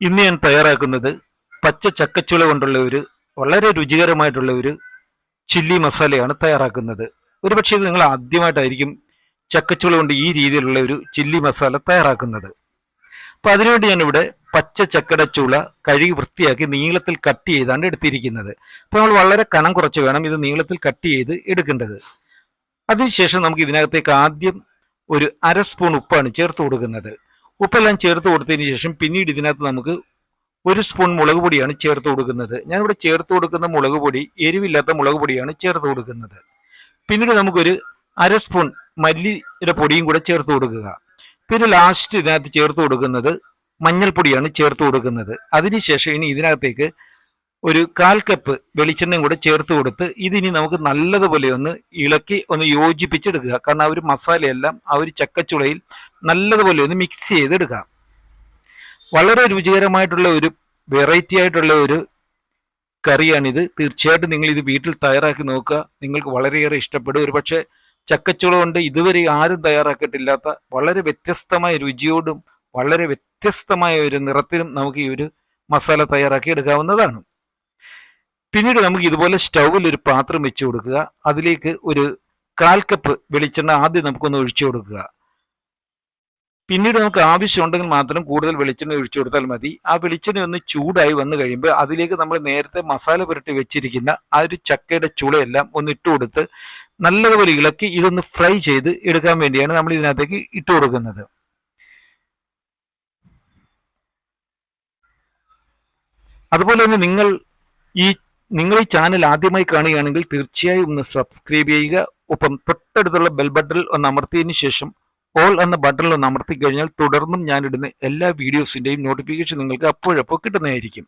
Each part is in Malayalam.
ഇന്ന് ഞാൻ തയ്യാറാക്കുന്നത് പച്ച ചക്കച്ചുള കൊണ്ടുള്ള ഒരു വളരെ രുചികരമായിട്ടുള്ള ഒരു ചില്ലി മസാലയാണ് തയ്യാറാക്കുന്നത്. ഒരുപക്ഷെ നിങ്ങൾ ആദ്യമായിട്ടായിരിക്കും ചക്കച്ചുള കൊണ്ട് ഈ രീതിയിലുള്ള ഒരു ചില്ലി മസാല തയ്യാറാക്കുന്നത്. അപ്പൊ അതിനുവേണ്ടി ഞാനിവിടെ പച്ച ചക്കയുടെ ചുള കഴുകി വൃത്തിയാക്കി നീളത്തിൽ കട്ട് ചെയ്താണ് എടുത്തിരിക്കുന്നത്. അപ്പോൾ നമ്മൾ വളരെ കനം കുറച്ച് വേണം ഇത് നീളത്തിൽ കട്ട് ചെയ്ത് എടുക്കേണ്ടത്. അതിനുശേഷം നമുക്ക് ഇതിനകത്തേക്ക് ആദ്യം ഒരു അര സ്പൂൺ ഉപ്പാണ് ചേർത്ത് കൊടുക്കുന്നത്. ഉപ്പെല്ലാം ചേർത്ത് കൊടുത്തതിന് ശേഷം പിന്നീട് ഇതിനകത്ത് നമുക്ക് ഒരു സ്പൂൺ മുളക് പൊടിയാണ് ചേർത്ത് കൊടുക്കുന്നത്. ഞാനിവിടെ ചേർത്ത് കൊടുക്കുന്ന മുളക് പൊടി എരിവില്ലാത്ത മുളക് പൊടിയാണ് ചേർത്ത് കൊടുക്കുന്നത്. പിന്നീട് നമുക്കൊരു അര സ്പൂൺ മല്ലിയുടെ പൊടിയും കൂടെ ചേർത്ത് കൊടുക്കുക. പിന്നെ ലാസ്റ്റ് ഇതിനകത്ത് ചേർത്ത് കൊടുക്കുന്നത് മഞ്ഞൾപ്പൊടിയാണ് ചേർത്ത് കൊടുക്കുന്നത്. അതിനുശേഷം ഇനി ഇതിനകത്തേക്ക് ഒരു കാൽ കപ്പ് വെളിച്ചെണ്ണയും കൂടെ ചേർത്ത് കൊടുത്ത് ഇതിനി നമുക്ക് നല്ലതുപോലെ ഒന്ന് ഇളക്കി ഒന്ന് യോജിപ്പിച്ചെടുക്കുക. കാരണം ആ ഒരു മസാലയെല്ലാം ആ ഒരു ചക്കച്ചുളയിൽ നല്ലതുപോലെ ഒന്ന് മിക്സ് ചെയ്തെടുക്കുക. വളരെ രുചികരമായിട്ടുള്ള ഒരു വെറൈറ്റി ആയിട്ടുള്ള ഒരു കറിയാണിത്. തീർച്ചയായിട്ടും നിങ്ങൾ ഇത് വീട്ടിൽ തയ്യാറാക്കി നോക്കുക. നിങ്ങൾക്ക് വളരെയേറെ ഇഷ്ടപ്പെടും. ഒരു പക്ഷേ ചക്കച്ചുള കൊണ്ട് ഇതുവരെ ആരും തയ്യാറാക്കിയിട്ടില്ലാത്ത വളരെ വ്യത്യസ്തമായ രുചിയോടും വളരെ വ്യത്യസ്തമായ ഒരു നിറത്തിലും നമുക്ക് ഈ ഒരു മസാല തയ്യാറാക്കി എടുക്കാവുന്നതാണ്. പിന്നീട് നമുക്ക് ഇതുപോലെ സ്റ്റൗവിൽ ഒരു പാത്രം വെച്ച് കൊടുക്കുക. അതിലേക്ക് ഒരു കാൽ കപ്പ് വെളിച്ചെണ്ണ ആദ്യം നമുക്കൊന്ന് ഒഴിച്ചു കൊടുക്കുക. പിന്നീട് നമുക്ക് ആവശ്യമുണ്ടെങ്കിൽ മാത്രം കൂടുതൽ വെളിച്ചെണ്ണ ഒഴിച്ചു കൊടുത്താൽ മതി. ആ വെളിച്ചെണ്ണ ഒന്ന് ചൂടായി വന്നു കഴിയുമ്പോൾ അതിലേക്ക് നമ്മൾ നേരത്തെ മസാല പുരട്ടി വെച്ചിരിക്കുന്ന ആ ഒരു ചക്കയുടെ ചുളയെല്ലാം ഒന്ന് ഇട്ട് കൊടുത്ത് നല്ലതുപോലെ ഇളക്കി ഇതൊന്ന് ഫ്രൈ ചെയ്ത് എടുക്കാൻ വേണ്ടിയാണ് നമ്മൾ ഇതിനകത്തേക്ക് ഇട്ട് കൊടുക്കുന്നത്. അതുപോലെ തന്നെ നിങ്ങൾ ഈ നിങ്ങൾ ഈ ചാനൽ ആദ്യമായി കാണുകയാണെങ്കിൽ തീർച്ചയായും ഒന്ന് സബ്സ്ക്രൈബ് ചെയ്യുക. ഒപ്പം തൊട്ടടുത്തുള്ള ബെൽ ബട്ടണിൽ ഒന്ന് അമർത്തിയതിനു ശേഷം ഓൾ എന്ന ബട്ടണിൽ ഒന്ന് അമർത്തി കഴിഞ്ഞാൽ തുടർന്നും ഞാനിടുന്ന എല്ലാ വീഡിയോസിന്റെയും നോട്ടിഫിക്കേഷൻ നിങ്ങൾക്ക് അപ്പോഴപ്പോൾ കിട്ടുന്നതായിരിക്കും.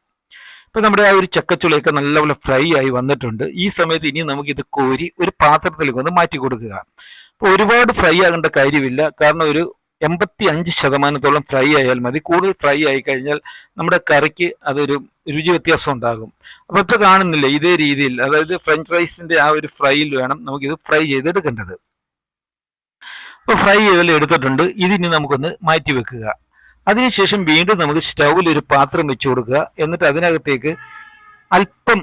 ഇപ്പം നമ്മുടെ ആ ഒരു ചക്കച്ചുളയൊക്കെ നല്ലപോലെ ഫ്രൈ ആയി വന്നിട്ടുണ്ട്. ഈ സമയത്ത് ഇനി നമുക്കിത് കോരി ഒരു പാത്രത്തിലേക്ക് ഒന്ന് മാറ്റി കൊടുക്കുക. അപ്പോൾ ഒരുപാട് ഫ്രൈ ആകേണ്ട കാര്യമില്ല. കാരണം ഒരു എൺപത്തി അഞ്ച് ശതമാനത്തോളം ഫ്രൈ ആയാൽ മതി. കൂടുതൽ ഫ്രൈ ആയി കഴിഞ്ഞാൽ നമ്മുടെ കറിക്ക് അതൊരു രുചി വ്യത്യാസം ഉണ്ടാകും. അപ്പൊ ഇപ്പൊ കാണുന്നില്ല ഇതേ രീതിയിൽ അതായത് ഫ്രഞ്ച് റൈസിന്റെ ആ ഒരു ഫ്രൈയിൽ വേണം നമുക്കിത് ഫ്രൈ ചെയ്തെടുക്കേണ്ടത്. അപ്പൊ ഫ്രൈ ചെയ്തെല്ലാം എടുത്തിട്ടുണ്ട്. ഇതിനി നമുക്കൊന്ന് മാറ്റി വെക്കുക. അതിനുശേഷം വീണ്ടും നമുക്ക് സ്റ്റൗവിൽ ഒരു പാത്രം വെച്ചു കൊടുക്കുക. എന്നിട്ട് അതിനകത്തേക്ക് അല്പം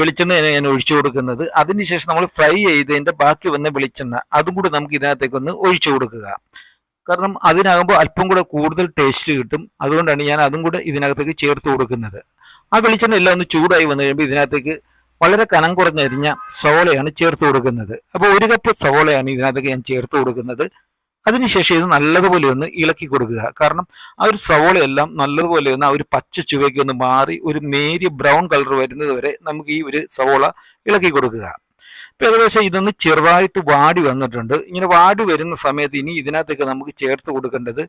വെളിച്ചെണ്ണ ഞാൻ ഒഴിച്ചു കൊടുക്കുന്നത്. അതിനുശേഷം നമ്മൾ ഫ്രൈ ചെയ്തതിന്റെ ബാക്കി വന്ന വെളിച്ചെണ്ണ അതും കൂടി നമുക്ക് ഇതിനകത്തേക്ക് ഒന്ന് ഒഴിച്ചു കൊടുക്കുക. കാരണം അതിനാകുമ്പോൾ അല്പം കൂടെ കൂടുതൽ ടേസ്റ്റ് കിട്ടും. അതുകൊണ്ടാണ് ഞാൻ അതും കൂടെ ഇതിനകത്തേക്ക് ചേർത്ത് കൊടുക്കുന്നത്. ആ വെളിച്ചെണ്ണ എല്ലാം ഒന്ന് ചൂടായി വന്നു കഴിയുമ്പോൾ ഇതിനകത്തേക്ക് വളരെ കനം കുറഞ്ഞരിഞ്ഞ സവോളയാണ് ചേർത്ത് കൊടുക്കുന്നത്. അപ്പോൾ ഒരു കപ്പ് സവോളയാണ് ഇതിനകത്തേക്ക് ഞാൻ ചേർത്ത് കൊടുക്കുന്നത്. അതിനുശേഷം ഇത് നല്ലതുപോലെ ഒന്ന് ഇളക്കി കൊടുക്കുക. കാരണം ആ ഒരു സവോളയെല്ലാം നല്ലതുപോലെ ഒന്ന് ആ ഒരു പച്ച ചുവയ്ക്ക് ഒന്ന് മാറി ഒരു നേരിയ ബ്രൗൺ കളർ വരുന്നത് വരെ നമുക്ക് ഈ ഒരു സവോള ഇളക്കി കൊടുക്കുക. ഇപ്പൊ ഏകദേശം ഇതൊന്ന് ചെറുതായിട്ട് വാടി വന്നിട്ടുണ്ട്. ഇങ്ങനെ വാടി വരുന്ന സമയത്ത് ഇനി ഇതിനകത്തേക്ക് നമുക്ക് ചേർത്ത് കൊടുക്കേണ്ടത്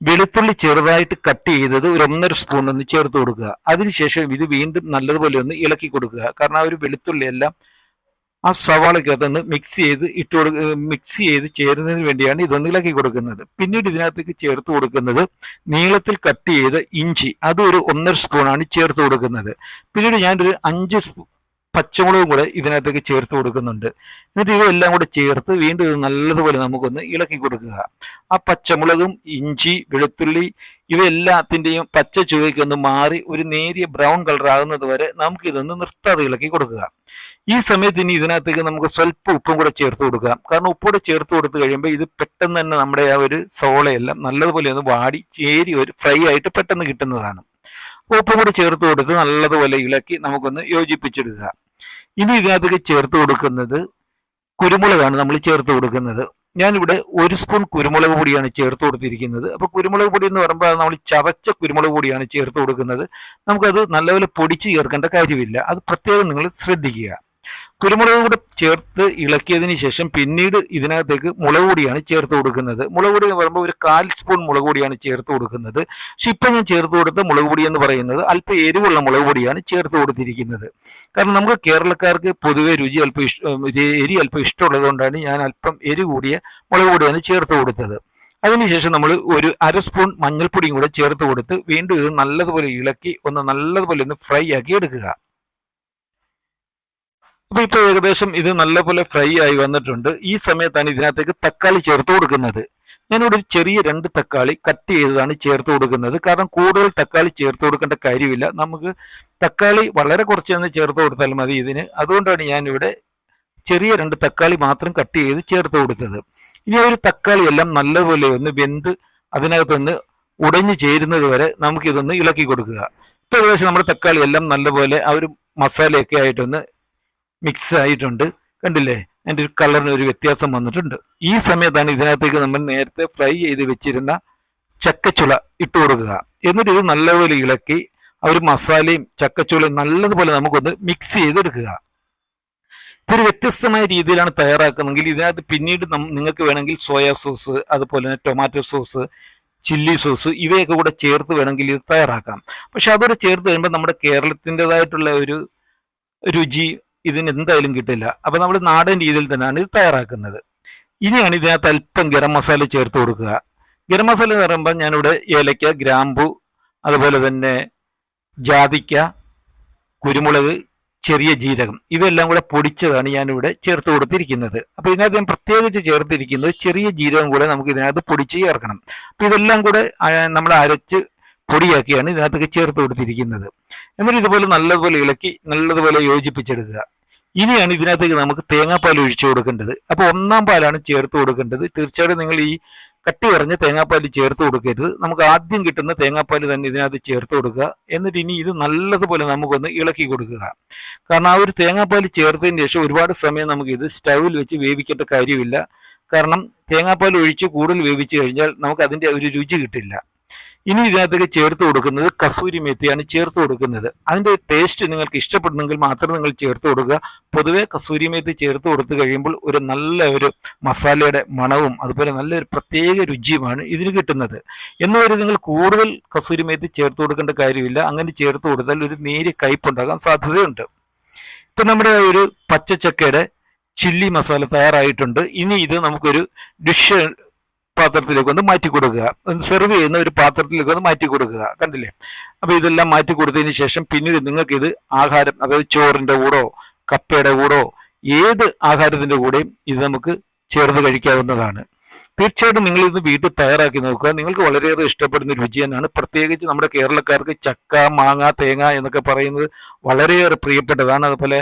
വെളുത്തുള്ളി ചെറുതായിട്ട് കട്ട് ചെയ്തത് ഒരു ഒന്നര സ്പൂൺ ഒന്ന് ചേർത്ത് കൊടുക്കുക. അതിനുശേഷം ഇത് വീണ്ടും നല്ലതുപോലെ ഒന്ന് ഇളക്കി കൊടുക്കുക. കാരണം ആ ഒരു വെളുത്തുള്ളി എല്ലാം ആ സവാളയ്ക്കകത്ത് ഒന്ന് മിക്സ് ചെയ്ത് ഇട്ട് മിക്സ് ചെയ്ത് ചേരുന്നതിന് വേണ്ടിയാണ് ഇതൊന്ന് ഇളക്കി കൊടുക്കുന്നത്. പിന്നീട് ഇതിനകത്തേക്ക് ചേർത്ത് കൊടുക്കുന്നത് നീളത്തിൽ കട്ട് ചെയ്ത ഇഞ്ചി. അത് ഒരു ഒന്നര സ്പൂണാണ് ചേർത്ത് കൊടുക്കുന്നത്. പിന്നീട് ഞാനൊരു അഞ്ച് സ്പൂ പച്ചമുളകും കൂടെ ഇതിനകത്തേക്ക് ചേർത്ത് കൊടുക്കുന്നുണ്ട്. എന്നിട്ട് ഇവയെല്ലാം കൂടെ ചേർത്ത് വീണ്ടും ഇത് നല്ലതുപോലെ നമുക്കൊന്ന് ഇളക്കി കൊടുക്കുക. ആ പച്ചമുളകും ഇഞ്ചി വെളുത്തുള്ളി ഇവയെല്ലാത്തിന്റെയും പച്ച ചുവയ്ക്കൊന്ന് മാറി ഒരു നേരിയ ബ്രൗൺ കളർ ആകുന്നത് വരെ നമുക്ക് ഇതൊന്ന് നിർത്താതെ ഇളക്കി കൊടുക്കുക. ഈ സമയത്ത് ഇനി ഇതിനകത്തേക്ക് നമുക്ക് സ്വല്പം ഉപ്പും കൂടെ ചേർത്ത് കൊടുക്കാം. കാരണം ഉപ്പൂടെ ചേർത്ത് കൊടുത്തു കഴിയുമ്പോൾ ഇത് പെട്ടെന്ന് തന്നെ നമ്മുടെ ആ ഒരു സോളയെല്ലാം നല്ലതുപോലെ ഒന്ന് വാടി ചേരി ഒരു ഫ്രൈ ആയിട്ട് പെട്ടെന്ന് കിട്ടുന്നതാണ്. ഉപ്പും കൂടി ചേർത്ത് കൊടുത്ത് നല്ലതുപോലെ ഇളക്കി നമുക്കൊന്ന് യോജിപ്പിച്ചെടുക്കുക. ഇനി ഇതിനകത്തേക്ക് ചേർത്ത് കൊടുക്കുന്നത് കുരുമുളകാണ് നമ്മൾ ചേർത്ത് കൊടുക്കുന്നത്. ഞാനിവിടെ ഒരു സ്പൂൺ കുരുമുളക് പൊടിയാണ് ചേർത്ത് കൊടുത്തിരിക്കുന്നത്. അപ്പൊ കുരുമുളക് പൊടി എന്ന് പറയുമ്പോൾ നമ്മൾ ചതച്ച കുരുമുളക് പൊടിയാണ് ചേർത്ത് കൊടുക്കുന്നത്. നമുക്കത് നല്ലപോലെ പൊടിച്ച് ചേർക്കേണ്ട കാര്യമില്ല. അത് പ്രത്യേകം നിങ്ങൾ ശ്രദ്ധിക്കുക. കുരുമുളക് കൂടെ ചേർത്ത് ഇളക്കിയതിന് ശേഷം പിന്നീട് ഇതിനകത്തേക്ക് മുളക് പൊടിയാണ് ചേർത്ത് കൊടുക്കുന്നത്. മുളക് പൊടി എന്ന് പറയുമ്പോൾ ഒരു കാൽ സ്പൂൺ മുളക് പൊടിയാണ് ചേർത്ത് കൊടുക്കുന്നത്. പക്ഷെ ഇപ്പം ഞാൻ ചേർത്ത് കൊടുത്ത മുളക് പൊടി എന്ന് പറയുന്നത് അല്പം എരിവുള്ള മുളക് പൊടിയാണ് ചേർത്ത് കൊടുത്തിരിക്കുന്നത്. കാരണം നമുക്ക് കേരളക്കാർക്ക് പൊതുവെ രുചി അല്പം എരി അല്പം ഇഷ്ടമുള്ളത് കൊണ്ടാണ് ഞാൻ അല്പം എരി കൂടിയ മുളക് പൊടിയാണ് ചേർത്ത് കൊടുത്തത്. അതിനുശേഷം നമ്മൾ ഒരു അര സ്പൂൺ മഞ്ഞൾപ്പൊടിയും കൂടെ ചേർത്ത് കൊടുത്ത് വീണ്ടും ഇത് നല്ലതുപോലെ ഇളക്കി ഒന്ന് നല്ലതുപോലെ ഒന്ന് ഫ്രൈ ആക്കി എടുക്കുക. അപ്പൊ ഇപ്പൊ ഏകദേശം ഇത് നല്ലപോലെ ഫ്രൈ ആയി വന്നിട്ടുണ്ട്. ഈ സമയത്താണ് ഇതിനകത്തേക്ക് തക്കാളി ചേർത്ത് കൊടുക്കുന്നത്. ഞാനിവിടെ ഒരു ചെറിയ രണ്ട് തക്കാളി കട്ട് ചെയ്തതാണ് ചേർത്ത് കൊടുക്കുന്നത്. കാരണം കൂടുതൽ തക്കാളി ചേർത്ത് കൊടുക്കേണ്ട കാര്യമില്ല. നമുക്ക് തക്കാളി വളരെ കുറച്ച് തന്നെ ചേർത്ത് കൊടുത്താൽ മതി ഇതിന്. അതുകൊണ്ടാണ് ഞാനിവിടെ ചെറിയ രണ്ട് തക്കാളി മാത്രം കട്ട് ചെയ്ത് ചേർത്ത് കൊടുത്തത്. ഇനി ഒരു തക്കാളി എല്ലാം നല്ലപോലെ ഒന്ന് വെന്ത് അതിനകത്തൊന്ന് ഉടഞ്ഞു ചേരുന്നത് വരെ നമുക്കിതൊന്ന് ഇളക്കി കൊടുക്കുക. ഇപ്പൊ ഏകദേശം നമ്മുടെ തക്കാളി എല്ലാം നല്ലപോലെ ആ ഒരു മസാലയൊക്കെ ആയിട്ടൊന്ന് മിക്സ് ആയിട്ടുണ്ട് കണ്ടില്ലേ? അതിന്റെ ഒരു കളറിന് ഒരു വ്യത്യാസം വന്നിട്ടുണ്ട്. ഈ സമയത്താണ് ഇതിനകത്തേക്ക് നമ്മൾ നേരത്തെ ഫ്രൈ ചെയ്ത് വെച്ചിരുന്ന ചക്കച്ചുള ഇട്ട് കൊടുക്കുക. എന്നിട്ട് ഇത് നല്ലപോലെ ഇളക്കി ആ ഒരു മസാലയും ചക്കച്ചുളയും നല്ലതുപോലെ നമുക്കൊന്ന് മിക്സ് ചെയ്തെടുക്കുക. ഇതൊരു വ്യത്യസ്തമായ രീതിയിലാണ് തയ്യാറാക്കുന്നതെങ്കിൽ ഇതിനകത്ത് പിന്നീട് നിങ്ങൾക്ക് വേണമെങ്കിൽ സോയാ സോസ് അതുപോലെ തന്നെ ടൊമാറ്റോ സോസ് ചില്ലി സോസ് ഇവയൊക്കെ കൂടെ ചേർത്ത് വേണമെങ്കിൽ ഇത് തയ്യാറാക്കാം. പക്ഷെ അതോടെ ചേർത്ത് കഴിയുമ്പോൾ നമ്മുടെ കേരളത്തിന്റെതായിട്ടുള്ള ഒരു രുചി ഇതിന് എന്തായാലും കിട്ടില്ല. അപ്പൊ നമ്മൾ നാടൻ രീതിയിൽ തന്നെയാണ് ഇത് തയ്യാറാക്കുന്നത്. ഇനിയാണ് ഇതിനകത്ത് അല്പം ഗരം മസാല ചേർത്ത് കൊടുക്കുക. ഗരം മസാല എന്ന് പറയുമ്പോൾ ഞാനിവിടെ ഏലക്ക ഗ്രാമ്പു അതുപോലെ തന്നെ ജാതിക്ക കുരുമുളക് ചെറിയ ജീരകം ഇവയെല്ലാം കൂടെ പൊടിച്ചതാണ് ഞാനിവിടെ ചേർത്ത് കൊടുത്തിരിക്കുന്നത്. അപ്പൊ ഇതിനകത്ത് ഞാൻ പ്രത്യേകിച്ച് ചേർത്തിരിക്കുന്നത് ചെറിയ ജീരകം കൂടെ നമുക്ക് ഇതിനകത്ത് പൊടിച്ച് ചേർക്കണം. അപ്പൊ ഇതെല്ലാം കൂടെ നമ്മൾ അരച്ച് പൊടിയാക്കിയാണ് ഇതിനകത്തേക്ക് ചേർത്ത് കൊടുത്തിരിക്കുന്നത്. എന്നിട്ട് ഇതുപോലെ നല്ലതുപോലെ ഇളക്കി നല്ലതുപോലെ യോജിപ്പിച്ചെടുക്കുക. ഇനിയാണ് ഇതിനകത്തേക്ക് നമുക്ക് തേങ്ങാപ്പാൽ ഒഴിച്ചു കൊടുക്കേണ്ടത്. അപ്പൊ ഒന്നാം പാലാണ് ചേർത്ത് കൊടുക്കേണ്ടത്. തീർച്ചയായിട്ടും നിങ്ങൾ ഈ കട്ടി പറഞ്ഞ് തേങ്ങാപ്പാൽ ചേർത്ത് കൊടുക്കരുത്. നമുക്ക് ആദ്യം കിട്ടുന്ന തേങ്ങാപ്പാൽ തന്നെ ഇതിനകത്ത് ചേർത്ത് കൊടുക്കുക. എന്നിട്ട് ഇനി ഇത് നല്ലതുപോലെ നമുക്കൊന്ന് ഇളക്കി കൊടുക്കുക. കാരണം ആ ഒരു തേങ്ങാപ്പാൽ ചേർത്തതിന് ശേഷം ഒരുപാട് സമയം നമുക്ക് ഇത് സ്റ്റൗവിൽ വെച്ച് വേവിക്കേണ്ട കാര്യമില്ല. കാരണം തേങ്ങാപ്പാൽ ഒഴിച്ച് കൂടുതൽ വേവിച്ചു കഴിഞ്ഞാൽ നമുക്ക് അതിന്റെ ഒരു രുചി കിട്ടില്ല. ഇനി ഇതിനകത്തേക്ക് ചേർത്ത് കൊടുക്കുന്നത് കസൂരി മെത്തിയാണ് ചേർത്ത് കൊടുക്കുന്നത്. അതിന്റെ ടേസ്റ്റ് നിങ്ങൾക്ക് ഇഷ്ടപ്പെടുന്നെങ്കിൽ മാത്രം നിങ്ങൾ ചേർത്ത് കൊടുക്കുക. പൊതുവേ കസൂരി മേത്തി ചേർത്ത് കൊടുത്തു കഴിയുമ്പോൾ ഒരു നല്ല ഒരു മസാലയുടെ മണവും അതുപോലെ നല്ലൊരു പ്രത്യേക രുചിയുമാണ് ഇതിന് കിട്ടുന്നത്. എന്നുവരെ നിങ്ങൾ കൂടുതൽ കസൂരി മേത്തി ചേർത്ത് കൊടുക്കേണ്ട കാര്യമില്ല. അങ്ങനെ ചേർത്ത് കൊടുത്താൽ ഒരു നേരിയ കയ്പുണ്ടാകാൻ സാധ്യതയുണ്ട്. ഇപ്പം നമ്മുടെ ഒരു പച്ചച്ചക്കയുടെ ചില്ലി മസാല തയ്യാറായിട്ടുണ്ട്. ഇനി ഇത് നമുക്കൊരു ഡിഷ് പാത്രത്തിലേക്ക് ഒന്ന് മാറ്റി കൊടുക്കുക. സെർവ് ചെയ്യുന്ന ഒരു പാത്രത്തിലേക്ക് ഒന്ന് മാറ്റി കൊടുക്കുക. കണ്ടില്ലേ? അപ്പൊ ഇതെല്ലാം മാറ്റി കൊടുത്തതിന് ശേഷം പിന്നീട് നിങ്ങൾക്ക് ഇത് ആഹാരം അതായത് ചോറിന്റെ കൂടോ കപ്പയുടെ കൂടോ ഏത് ആഹാരത്തിന്റെ കൂടെയും ഇത് നമുക്ക് ചേർന്ന് കഴിക്കാവുന്നതാണ്. തീർച്ചയായിട്ടും നിങ്ങൾ ഇത് വീട്ടിൽ തയ്യാറാക്കി നോക്കുക. നിങ്ങൾക്ക് വളരെയേറെ ഇഷ്ടപ്പെടുന്ന രുചി തന്നെയാണ്. പ്രത്യേകിച്ച് നമ്മുടെ കേരളക്കാർക്ക് ചക്ക മാങ്ങ തേങ്ങ എന്നൊക്കെ പറയുന്നത് വളരെയേറെ പ്രിയപ്പെട്ടതാണ്. അതുപോലെ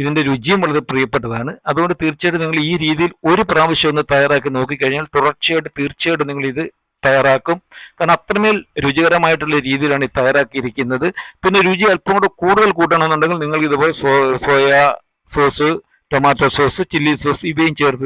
ഇതിന്റെ രുചിയും വളരെ പ്രിയപ്പെട്ടതാണ്. അതുകൊണ്ട് തീർച്ചയായിട്ടും നിങ്ങൾ ഈ രീതിയിൽ ഒരു പ്രാവശ്യം ഒന്ന് തയ്യാറാക്കി നോക്കിക്കഴിഞ്ഞാൽ തുടർച്ചയായിട്ട് തീർച്ചയായിട്ടും നിങ്ങൾ ഇത് തയ്യാറാക്കും. കാരണം അത്രമേൽ രുചികരമായിട്ടുള്ള രീതിയിലാണ് ഇത് തയ്യാറാക്കിയിരിക്കുന്നത്. പിന്നെ രുചി അല്പം കൂടെ കൂടുതൽ കൂട്ടണമെന്നുണ്ടെങ്കിൽ നിങ്ങൾ ഇതുപോലെ soya sauce tomato sauce chilli sauce ഇവയും ചേർത്ത്